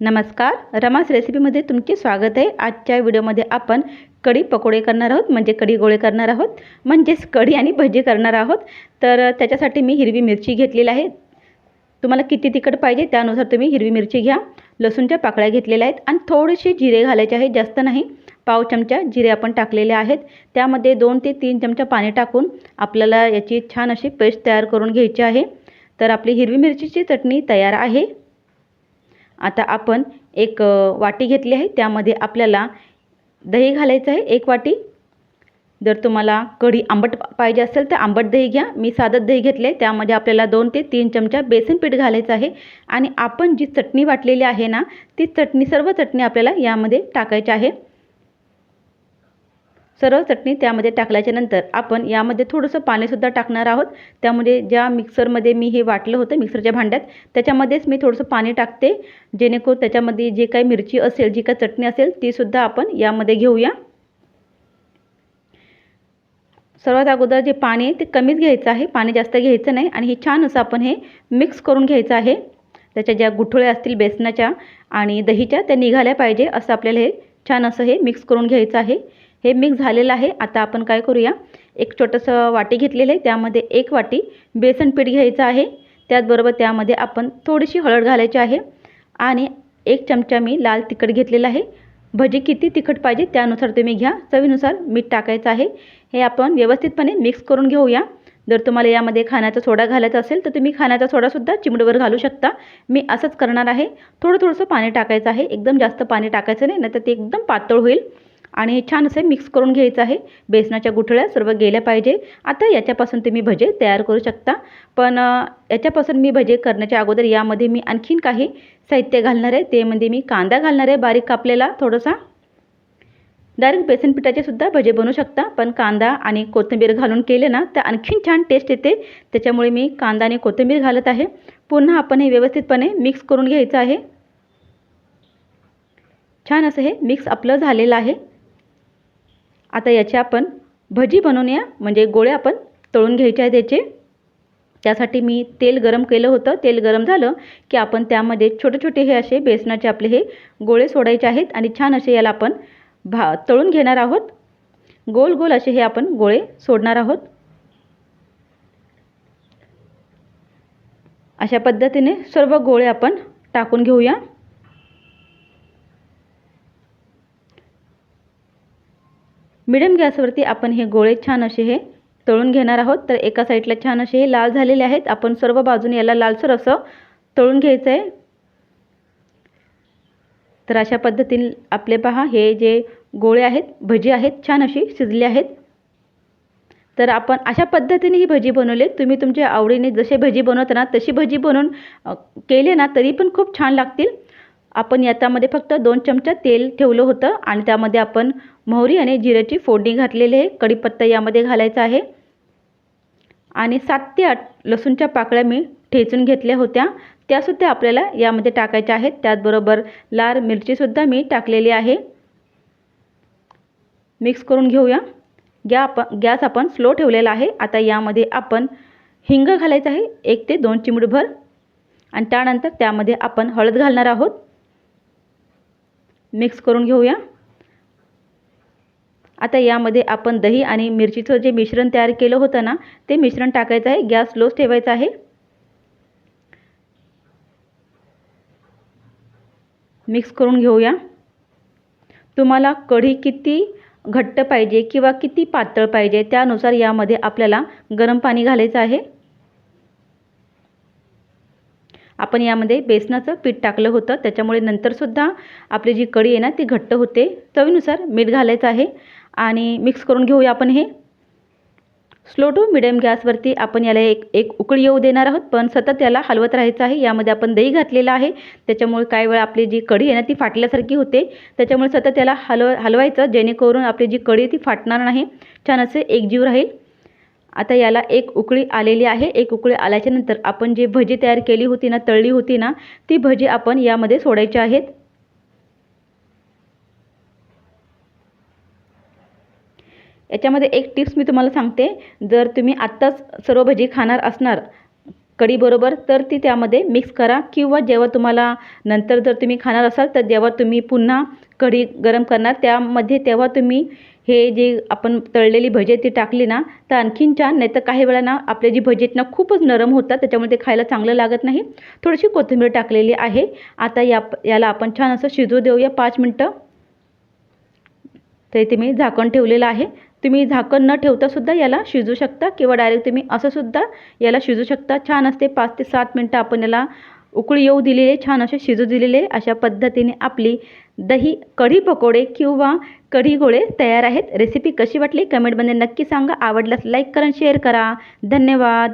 नमस्कार रमास रेसिपीमध्ये तुमचे स्वागत आहे. आजच्या व्हिडिओमध्ये आपण कढी पकोडे करणार आहोत म्हणजे कढी गोळे करणार आहोत म्हणजेच कढी आणि भजी करणार आहोत. तर त्याच्यासाठी मी हिरवी मिरची घेतलेली आहे. तुम्हाला किती तिखट पाहिजे त्यानुसार तुम्ही हिरवी मिरची घ्या. लसूणच्या पाकळ्या घेतलेल्या आहेत आणि थोडेसे जिरे घालायचे आहेत जास्त नाही. पाव चमचा जिरे आपण टाकलेले आहेत. त्यामध्ये दोन ते तीन चमचा पाणी टाकून आपल्याला याची छान अशी पेस्ट तयार करून घ्यायची आहे. तर आपली हिरवी मिरचीची चटणी तयार आहे. आता आपण एक वाटी घेतली आहे. त्यामध्ये आपल्याला दही घालायचं आहे एक वाटी. जर तुम्हाला कढी आंबट पाहिजे असेल तर आंबट दही घ्या. मी साधं दही घेतले त्यामध्ये आपल्याला दोन ते तीन चमचा बेसन पीठ घालायचं आहे. आणि आपण जी चटणी वाटलेली आहे ना ती चटणी सर्व चटणी आपल्याला यामध्ये टाकायची आहे. सर्व चटणी त्यामध्ये टाकल्याच्यानंतर आपण यामध्ये थोडंसं पाणीसुद्धा टाकणार आहोत. त्यामध्ये ज्या मिक्सरमध्ये मी हे वाटलं होतं मिक्सरच्या भांड्यात त्याच्यामध्येच मी थोडंसं पाणी टाकते. जेणेकरून त्याच्यामध्ये जे काही मिरची असेल जी काही चटणी असेल तीसुद्धा आपण यामध्ये घेऊया. सर्वात अगोदर जे पाणी आहे ते कमीच घ्यायचं आहे. पाणी जास्त घ्यायचं नाही आणि हे छान असं आपण हे मिक्स करून घ्यायचं आहे. त्याच्या ज्या गुठळ्या असतील बेसनाच्या आणि दहीच्या त्या निघाल्या पाहिजे असं आपल्याला हे छान असं हे मिक्स करून घ्यायचं आहे. हे मिक्स झालेलं आहे. आता आपण काय करूया? एक छोटंसं वाटी घेतलेलं आहे. त्यामध्ये एक वाटी बेसन पीठ घ्यायचं आहे. त्याचबरोबर त्यामध्ये आपण थोडीशी हळद घालायची आहे. आणि एक चमचा मी लाल तिखट घेतलेलं आहे. भजी किती तिखट पाहिजे त्यानुसार तुम्ही घ्या. चवीनुसार मीठ टाकायचं आहे. हे आपण व्यवस्थितपणे मिक्स करून घेऊया. जर तुम्हाला यामध्ये खाण्याचा सोडा घालायचा असेल तर तुम्ही खाण्याचा सोडासुद्धा चिमडीवर घालू शकता. मी असंच करणार आहे. थोडं थोडंसं पाणी टाकायचं आहे. एकदम जास्त पाणी टाकायचं नाही नाहीतर ते एकदम पातळ होईल. आणि छान असे मिक्स करून घ्यायचं आहे. बेसनाच्या गुठळ्या सर्व गेल्या पाहिजे. आता याच्यापासून तुम्ही भजे तयार करू शकता. पण याच्यापासून मी भजे करण्याच्या अगोदर यामध्ये मी आणखीन काही साहित्य घालणार आहे. ते म्हणजे मी कांदा घालणार आहे बारीक कापलेला थोडासा. डायरेक्ट बेसन पिठाचे सुद्धा भजे बनवू शकता. पण कांदा आणि कोथिंबीर घालून केले ना तर आणखीन छान टेस्ट येते. त्याच्यामुळे मी कांदा आणि कोथिंबीर घालत आहे. पुन्हा आपण हे व्यवस्थितपणे मिक्स करून घ्यायचं आहे. छान असं हे मिक्स आपलं झालेलं आहे. आता याचे आपण भजी बनवूया. म्हणजे गोळे आपण तळून घ्यायचे आहेत त्याचे त्यासाठी मी तेल गरम केलं होतं. तेल गरम झालं की आपण त्यामध्ये छोटे छोटे हे असे बेसनाचे आपले हे गोळे सोडायचे आहेत आणि छान असे याला आपण भा तळून घेणार आहोत. गोल गोल असे हे आपण गोळे सोडणार आहोत. अशा पद्धतीने सर्व गोळे आपण टाकून घेऊया. मिडियम गॅसवरती आपण हे गोळे छान असे हे तळून घेणार आहोत. तर एका साईडला छान असे हे लाल झालेले आहेत. आपण सर्व बाजूने याला लालसर असं तळून घ्यायचं आहे. तर अशा पद्धतीने आपले पहा हे जे गोळे आहेत भजी आहेत छान अशी शिजली आहेत. तर आपण अशा पद्धतीने ही भजी बनवली. तुम्ही तुमच्या आवडीने जसे भजी बनवता ना तशी भजी बनवून केले ना तरी पण खूप छान लागतील. आपण याच्यामध्ये फक्त दोन चमचा तेल ठेवलं होतं आणि त्यामध्ये आपण मोहरी आणि जिऱ्याची फोडणी घातलेली आहे. कढीपत्ता यामध्ये घालायचा आहे. आणि सात ते आठ लसूणच्या पाकळ्या मी ठेचून घेतल्या होत्या. त्यासुद्धा आपल्याला यामध्ये टाकायच्या आहेत. त्याचबरोबर लाल मिरचीसुद्धा मी टाकलेली आहे. मिक्स करून घेऊया. गॅ आपण गॅस आपण स्लो ठेवलेला आहे. आता यामध्ये आपण हिंग घालायचं आहे. एक ते दोन चिमडभर आणि त्यानंतर त्यामध्ये आपण हळद घालणार आहोत. मिक्स करून घेऊया. आता यामध्ये आपण दही आणि मिरचीचं जे मिश्रण तयार केलं होतं ना ते मिश्रण टाकायचं आहे. गॅस स्लोच ठेवायचा आहे. मिक्स करून घेऊया. तुम्हाला कढी किती घट्ट पाहिजे किंवा किती पातळ पाहिजे त्यानुसार यामध्ये आपल्याला गरम पाणी घालायचं आहे. आपण यामध्ये बेसनाचं पीठ टाकलं होतं. त्याच्यामुळे नंतरसुद्धा आपली जी कढी आहे ना ती घट्ट होते. चवीनुसार मीठ घालायचं आहे. आणि मिक्स करून घेऊया आपण हे. स्लो टू मिडियम गॅसवरती आपण याला एक एक उकळी येऊ देणार आहोत. पण सतत याला हलवत राहायचं आहे. यामध्ये आपण दही घातलेलं आहे. त्याच्यामुळे काही वेळा आपली जी कढी आहे ना ती फाटल्यासारखी होते. त्याच्यामुळे सतत याला हलव हलवायचं. जेणेकरून आपली जी कढी ती फाटणार नाही. छान असे एकजीव राहील. आता याला एक उकळी आलेली आहे. एक उकळी आल्याच्यानंतर आपण जे भजी तयार केली होती ना तळली होती ना ती भजी आपण यामध्ये सोडायची आहेत. याच्यामध्ये एक टिप्स मी तुम्हाला सांगते. जर तुम्ही आत्ताच सर्व भजी खाणार असणार कढीबरोबर तर ती त्यामध्ये मिक्स करा. किंवा जेव्हा तुम्हाला नंतर जर तुम्ही खाणार असाल तर जेव्हा तुम्ही पुन्हा कढी गरम करणार त्यामध्ये तेव्हा तुम्ही हे जे आपण तळलेली भजे ती टाकली ना तर आणखीन छान. नाही तर काही वेळा आपल्या जी भजेत ना खूपच नरम होतात त्याच्यामुळे ते खायला चांगलं लागत नाही. थोडीशी कोथिंबीर टाकलेली आहे. आता या याला आपण छान असं शिजू देऊया पाच मिनटं. तर इथे मी झाकण ठेवलेलं आहे. तुम्ही झाकण न ठेवतासुद्धा याला शिजू शकता किंवा डायरेक्ट तुम्ही असंसुद्धा याला शिजू शकता. छान असते. पाच ते सात मिनटं आपण याला उकळी येऊ दिलेले छान असे शिजू दिलेले अशा पद्धतीने आपली दही कढी पकोडे किंवा कढी गोळे तयार आहेत. रेसिपी कशी वाटली? कमेंटमध्ये नक्की सांगा. आवडल्यास लाईक करा शेअर करा. धन्यवाद.